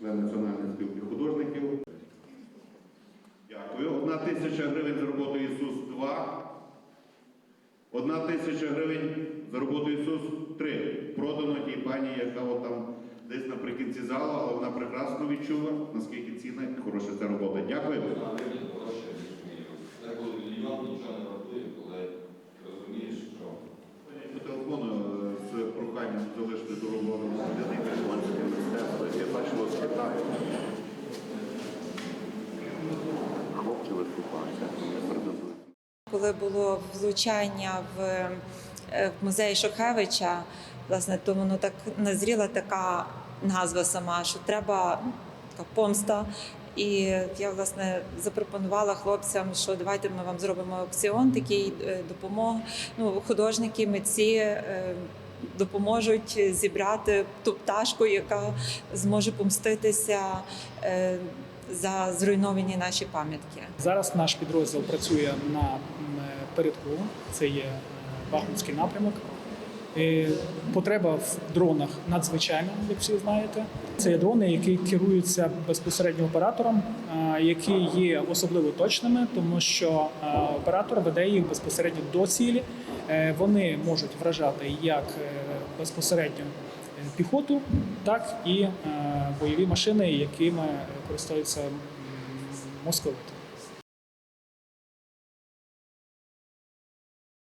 член Національної спілки художників. Дякую. Одна тисяча гривень за роботу Ісус 2. Одна тисяча гривень за роботу Ісус 3. Продано тій пані, яка от там десь наприкінці залу, але вона прекрасно відчула, наскільки цінна Коли було влучання в, е, музей Шухевича, власне, то воно так назріла така назва сама, що треба ну, така помста. І я власне запропонувала хлопцям, що давайте ми вам зробимо аукціон, такий е, допомог. Ну, художники, митці е, допоможуть зібрати ту пташку, яка зможе помститися за зруйновані наші пам'ятки. Зараз наш підрозділ працює на передку, це є е, Бахмутський напрямок. Потреба в дронах надзвичайна, як всі знаєте. Це є дрони, які керуються безпосередньо оператором, е, які є особливо точними, тому що е, оператор веде їх безпосередньо до цілі. Вони можуть вражати як безпосередньо піхоту, так і бойові машини, якими користуються московити.